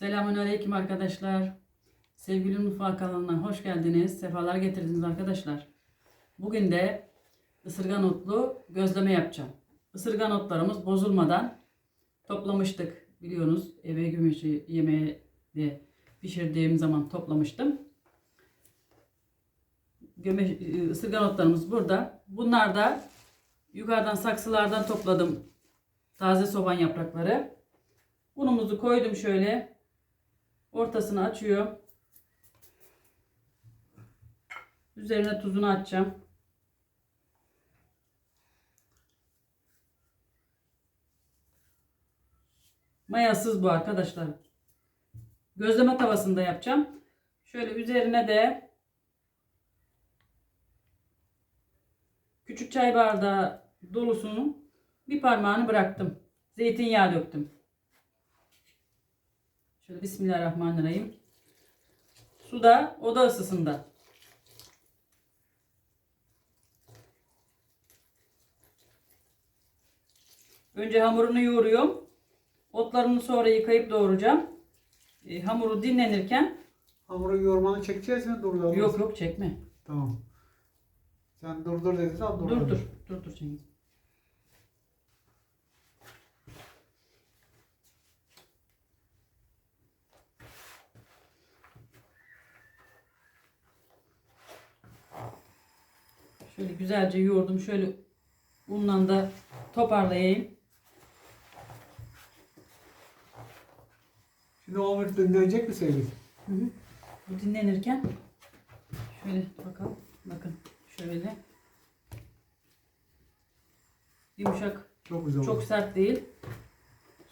Selamünaleyküm arkadaşlar. Sevgili Mutfağı kanalına hoş geldiniz. Sefalar getirdiniz arkadaşlar. Bugün de ısırgan otlu gözleme yapacağım. Isırgan otlarımız bozulmadan toplamıştık. Biliyorsunuz eve gümüşü yemeği de pişirdiğim zaman toplamıştım. Göme, ısırgan otlarımız burada. Bunlar da yukarıdan saksılardan topladım taze soğan yaprakları. Unumuzu koydum şöyle. Ortasını açıyorum. Üzerine tuzunu atacağım. Mayasız bu arkadaşlar. Gözleme tavasında yapacağım. Şöyle üzerine de küçük çay bardağı dolusunun bir parmağını bıraktım. Zeytinyağı döktüm. Şöyle Bismillahirrahmanirrahim. Su da oda ısısında. Önce hamurunu yoğuruyorum. Otlarını sonra yıkayıp doğrayacağım. E, hamuru dinlenirken Hamuru yoğurmanı çekeceğiz mi? Dur da yok yok çekme. Tamam. Sen durdur dedin dur. dur. Dur dur Cengiz. Şöyle güzelce yoğurdum. Şöyle unla da toparlayayım. Şimdi o hamur dinlenecek mi sevgili? Hı hı. Bu dinlenirken şöyle bakalım. Bakın şöyle. Yumuşak Çok güzel Çok oldu. sert değil.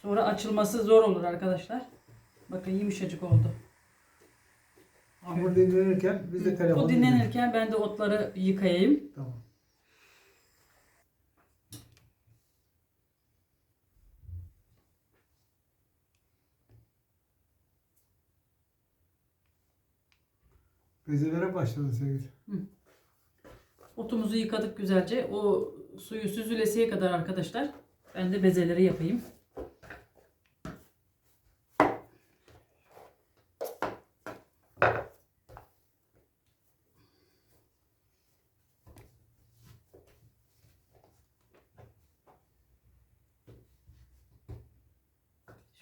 Sonra açılması zor olur arkadaşlar. Bakın yumuşacık oldu. Hamur dinlenirken biz de telefonu Bu dinlenirken ben de otları yıkayayım. Tamam. Bezelere başladın sevgili. Otumuzu yıkadık güzelce. O suyu süzülesiye kadar arkadaşlar. Ben de bezeleri yapayım.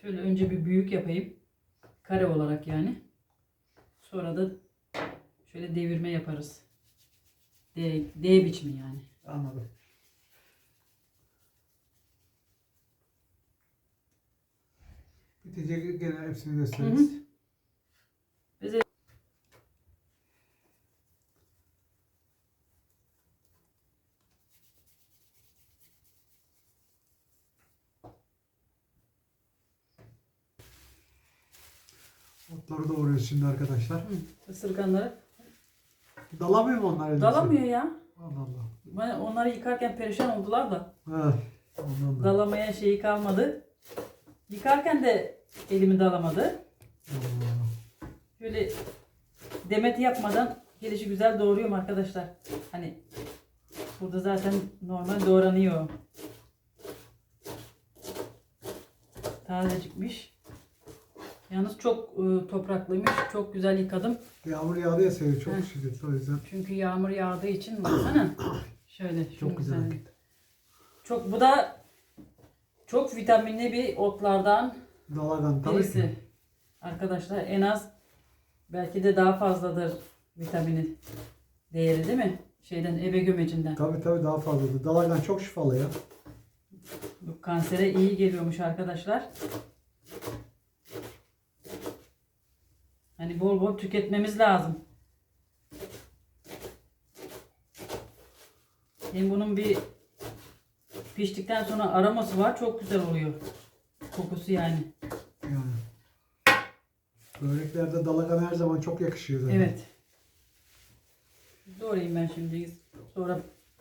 Şöyle önce bir büyük yapayım. Kare olarak yani. Sonra da şöyle devirme yaparız. D, D biçimi yani. Anladım. Bitecek gene hepsini gösteririz. Beze- Otları doğruyoruz şimdi arkadaşlar. Hı, ısırganları. Dalamıyor mu onlar? elbise? Dalamıyor ya. Allah Allah. Ben onları yıkarken perişan oldular da. Ha, ondan da. Dalamaya şeyi kalmadı. Yıkarken de elimi dalamadı. Allah. Şöyle demet yapmadan gelişi güzel doğruyorum arkadaşlar. Hani burada zaten normal doğranıyor. Tazecikmiş. Yalnız çok e, topraklıymış. Çok güzel yıkadım. Yağmur yağdı ya seviyor çok Heh. şiddetli o yüzden. Çünkü yağmur yağdığı için baksana. Şöyle Çok güzel. güzelliği. Çok bu da çok vitaminli bir otlardan Dalagan tabii birisi. ki. Arkadaşlar en az belki de daha fazladır vitamini değeri değil mi? Şeyden ebe gömecinden. Tabii tabii daha fazladır. Dalagan çok şifalı ya. Bu kansere iyi geliyormuş arkadaşlar. Hani bol bol tüketmemiz lazım. Hem bunun bir piştikten sonra aroması var. Çok güzel oluyor. Kokusu yani. Yani. Böreklerde dalagan her zaman çok yakışıyor zaten. Evet. Doğrayayım ben şimdi. Sonra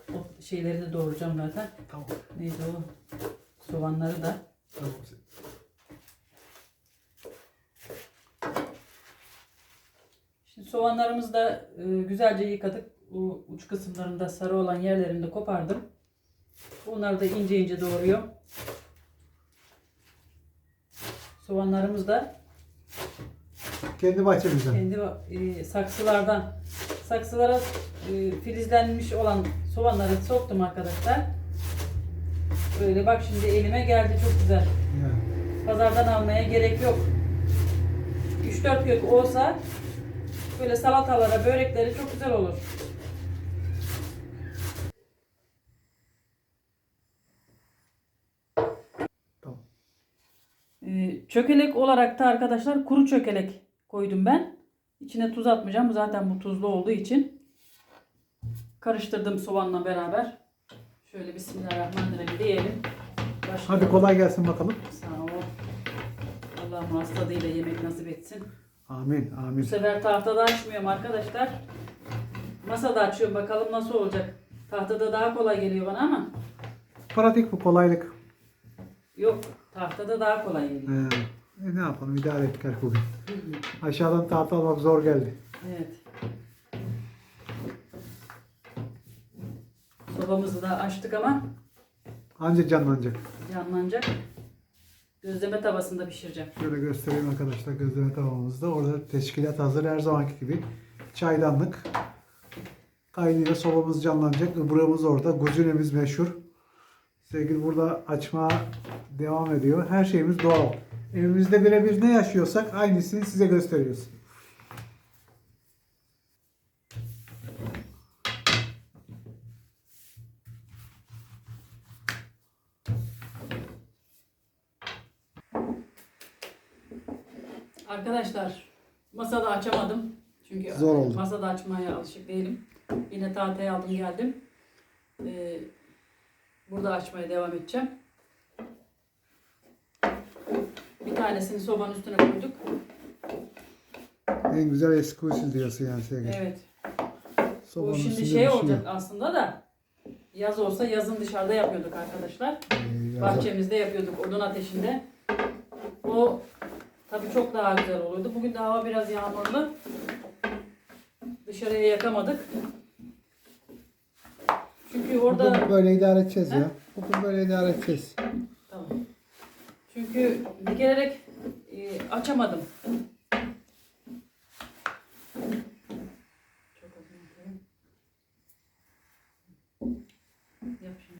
o şeyleri de doğrayacağım zaten. Tamam. Neydi o? Soğanları da. Tamam. Şimdi soğanlarımızı da e, güzelce yıkadık. Bu uç kısımlarında sarı olan yerlerini de kopardım. Onları da ince ince doğruyorum. Soğanlarımız da Kendi bahçemizden. Kendi e, saksılardan saksılara e, filizlenmiş olan soğanları soktum arkadaşlar. Böyle bak şimdi elime geldi çok güzel. Pazardan almaya gerek yok. 3-4 kök olsa böyle salatalara, börekleri çok güzel olur. Tamam. Ee, çökelek olarak da arkadaşlar kuru çökelek koydum ben. İçine tuz atmayacağım. Zaten bu tuzlu olduğu için. Karıştırdım soğanla beraber. Şöyle Bismillahirrahmanirrahim diyelim. Başlayalım. Hadi kolay gelsin bakalım. Sağ ol. Allah'ım hasta tadıyla yemek nasip etsin. Amin. Bu Amin. sefer tahtada açmıyorum arkadaşlar. Masada açıyorum bakalım nasıl olacak. Tahtada daha kolay geliyor bana ama Pratik bu kolaylık. yok tahtada daha kolay geliyor. Ee, e, ne yapalım idare ettik artık bugün. Aşağıdan tahta almak zor geldi. Evet. Sobamızı da açtık ama Anca canlanacak. yanlanacak. Gözleme tavasında pişireceğim. Şöyle göstereyim arkadaşlar gözleme tavamızda. Orada teşkilat hazır her zamanki gibi. Çaydanlık. Kaynıyor. Sobamız canlanacak. Ibırımız orada. Guzunemiz meşhur. Sevgili burada açma devam ediyor. Her şeyimiz doğal. Evimizde birebir ne yaşıyorsak aynısını size gösteriyoruz. Arkadaşlar masada açamadım. Çünkü Zor oldu. masada açmaya alışık değilim. Yine tahtaya aldım geldim. Ee, burada açmaya devam edeceğim. Bir tanesini sobanın üstüne koyduk. En güzel eski usul diyorsun yani sevgili. Evet. Sobanın Bu şimdi üstünde şey pişiyor. olacak aslında da yaz olsa yazın dışarıda yapıyorduk arkadaşlar. Ee, Bahçemizde yapıyorduk odun ateşinde. O tabii çok daha güzel olurdu. Bugün de hava biraz yağmurlu. Dışarıya yakamadık. Çünkü orada Bugün böyle idare edeceğiz Ha? ya. Bugün böyle idare edeceğiz. tamam. Çünkü dikerek e, açamadım. Çok odun atıyorum. Yap şimdi.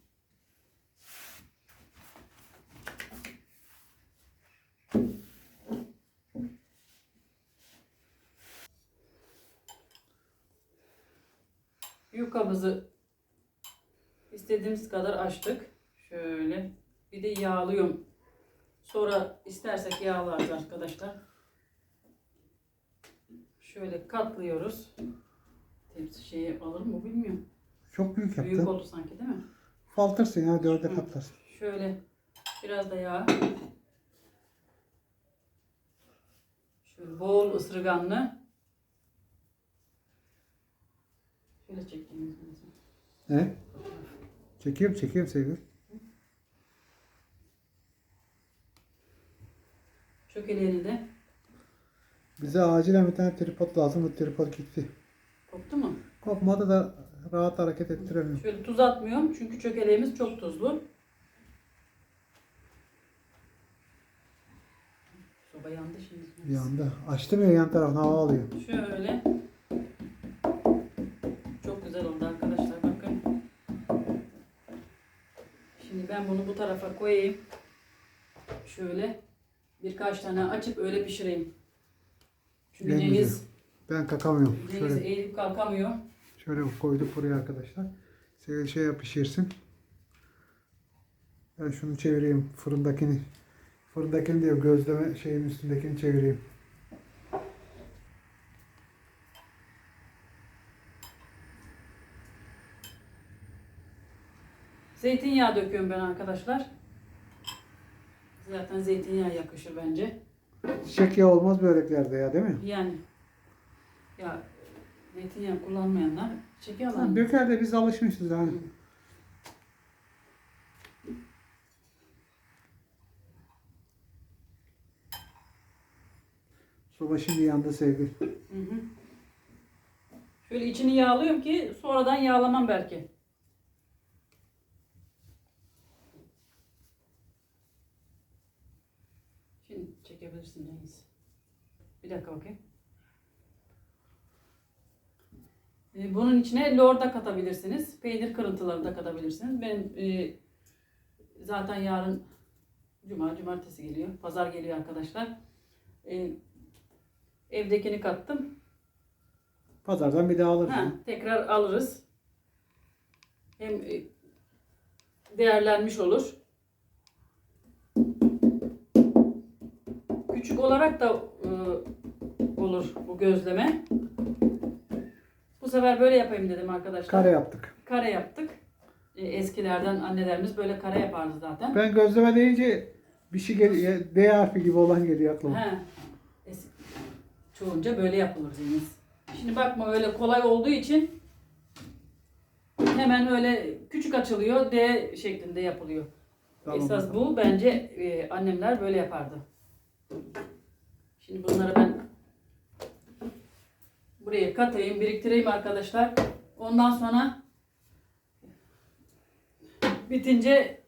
Yukamızı istediğimiz kadar açtık. Şöyle. Bir de yağlıyorum. Sonra istersek yağlarız arkadaşlar. Şöyle katlıyoruz. Tepsi şeyi alır mı bilmiyorum. Çok büyük Büyük yaptın. oldu sanki değil mi? Faltırsın ya dörde katlarsın. Şöyle biraz da yağ. Şöyle bol ısırganlı. Şöyle çektiğimiz lazım. Ne? Çekiyorum çekiyorum sevgili. Çökeleğini de Bize acilen bir tane tripod lazım. Bu tripod gitti. koptu mu? Kopmadı da rahat hareket ettiremiyorum. Şöyle tuz atmıyorum çünkü çökeleğimiz çok tuzlu. Soba yandı şimdi. Anda. Açtım ya yan tarafına hava alıyor. Şöyle. Ben bunu bu tarafa koyayım. Şöyle birkaç tane açıp öyle pişireyim. Çünkü En Cengiz, Ben kakamıyorum. Cengiz Şöyle, eğilip kalkamıyor. şöyle koyduk buraya arkadaşlar. Sevgili şey yap pişirsin. Ben şunu çevireyim. Fırındakini. Fırındakini diyor gözleme şeyin üstündekini çevireyim. Zeytinyağı döküyorum ben arkadaşlar. Zaten zeytinyağı yakışır bence. Çiçek yağı olmaz böreklerde ya değil mi? Yani ya zeytinyağı kullanmayanlar çekiyorlar. Tamam, Döker de biz alışmışız hani. Soba şimdi yandı sevgili. Hı hı. Şöyle içini yağlıyorum ki sonradan yağlamam belki. Çekebilirsin Cengiz. Bir dakika bakayım. Ee, bunun içine lor da katabilirsiniz. Peynir kırıntıları da katabilirsiniz. Ben e, zaten yarın cuma, cumartesi geliyor. Pazar geliyor arkadaşlar. E, evdekini kattım. Pazardan bir daha alırız. Ha, tekrar alırız. Hem e, değerlenmiş olur. Küçük olarak da e, olur bu gözleme. Bu sefer böyle yapayım dedim arkadaşlar. Kare yaptık. Kare yaptık. E, eskilerden annelerimiz böyle kare yapardı zaten. Ben gözleme deyince bir şey geliyor. D harfi gibi olan geliyor aklıma. He. Es- çoğunca böyle yapılır deniz. Şimdi bakma öyle kolay olduğu için hemen öyle küçük açılıyor D şeklinde yapılıyor. Tamam. Esas bu bence e, annemler böyle yapardı. Şimdi bunları ben buraya katayım, biriktireyim arkadaşlar. Ondan sonra bitince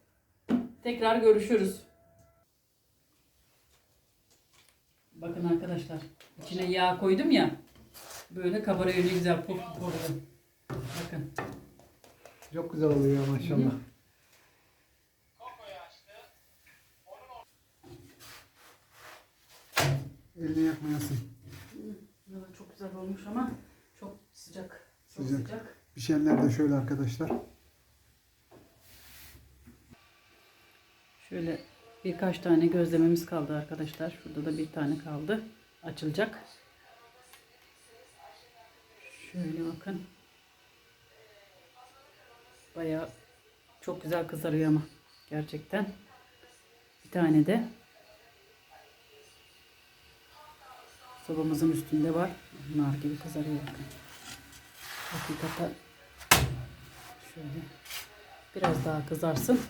tekrar görüşürüz. Bakın arkadaşlar, içine yağ koydum ya. Böyle kabarıyor ne güzel puf puf oluyor. Bakın. Çok güzel oluyor maşallah. Elini yakmayasın. Çok güzel olmuş ama çok sıcak. Çok Sıcak. sıcak. Pişenler de şöyle arkadaşlar. Şöyle birkaç tane gözlememiz kaldı arkadaşlar. Şurada da bir tane kaldı. Açılacak. Şöyle bakın. Bayağı çok güzel kızarıyor ama. Gerçekten. Bir tane de sobamızın üstünde var. Nar gibi kızarıyor bakın. Hakikaten şöyle biraz daha kızarsın.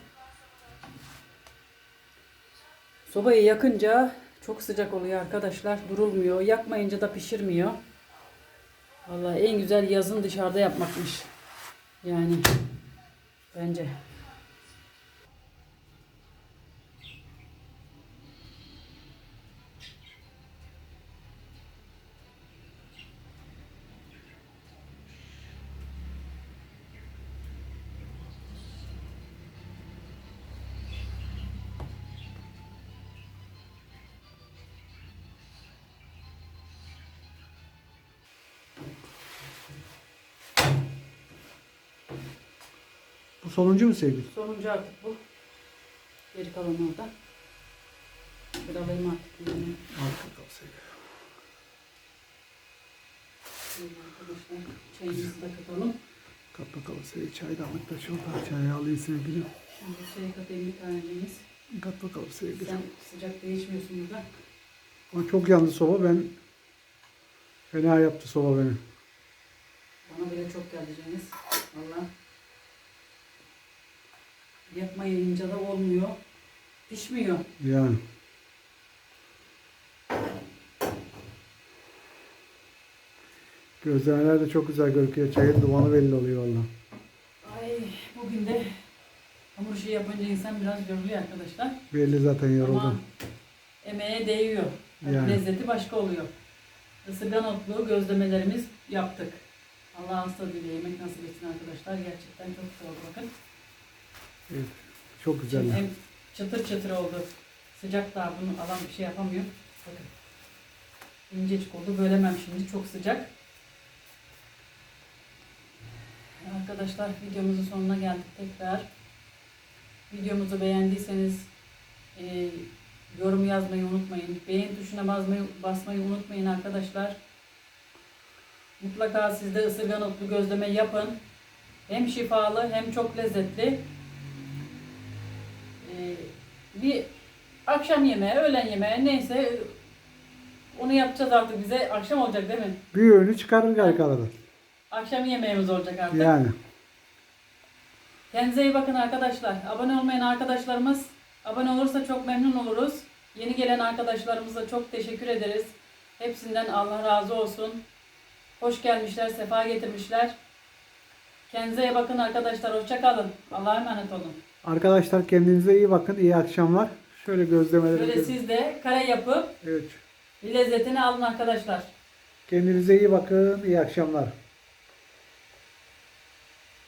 Sobayı yakınca çok sıcak oluyor arkadaşlar. Durulmuyor. Yakmayınca da pişirmiyor. Vallahi en güzel yazın dışarıda yapmakmış. Yani bence. Sonuncu mu sevgili? Sonuncu artık bu. Geri kalan orada. Bir alayım artık. Yani. Arkadaşlar sevgili. Şöyle arkadaşlar çayımızı da katalım. Kat bakalım sevgili. Çaydanlık da şurada. Çayı alayım sevgili. Şimdi çayı katayım bir taneciğimiz. Kat bakalım sevgili. Sen sıcak değişmiyorsun burada. Ama çok yandı soba. Ben fena yaptı soba beni. Bana bile çok geldi Cengiz. Valla. Yapmayınca da olmuyor. Pişmiyor. Yani. Gözlemeler de çok güzel gözüküyor. Çayın dumanı belli oluyor valla. Ay bugün de hamur işi yapınca insan biraz yoruluyor arkadaşlar. Belli zaten Ama yoruldum. emeğe değiyor. Yani. Lezzeti başka oluyor. Isırgan otlu gözlemelerimiz yaptık. Allah hasta dili yemek nasip etsin arkadaşlar. Gerçekten çok güzel oldu bakın. Evet. Çok Şimdi güzeller. hem çıtır çıtır oldu. Sıcak daha bunu alan bir şey yapamıyor. Bakın. İncecik oldu. Bölemem şimdi. Çok sıcak. Arkadaşlar videomuzun sonuna geldik tekrar. Videomuzu beğendiyseniz e, yorum yazmayı unutmayın. Beğen tuşuna basmayı, basmayı unutmayın arkadaşlar. Mutlaka siz de ısırgan otlu gözleme yapın. Hem şifalı hem çok lezzetli. Bir akşam yemeği, öğlen yemeği neyse onu yapacağız artık bize. Akşam olacak değil mi? Bir öğünü çıkarır arada. Akşam yemeğimiz olacak artık. Yani. Kendinize iyi bakın arkadaşlar. Abone olmayan arkadaşlarımız abone olursa çok memnun oluruz. Yeni gelen arkadaşlarımıza çok teşekkür ederiz. Hepsinden Allah razı olsun. Hoş gelmişler, sefa getirmişler. Kendinize iyi bakın arkadaşlar. Hoşça kalın. Allah'a emanet olun. Arkadaşlar kendinize iyi bakın. İyi akşamlar. Şöyle gözlemeleri. Böyle gör- siz de kare yapıp Evet. lezzetini alın arkadaşlar. Kendinize iyi bakın. İyi akşamlar.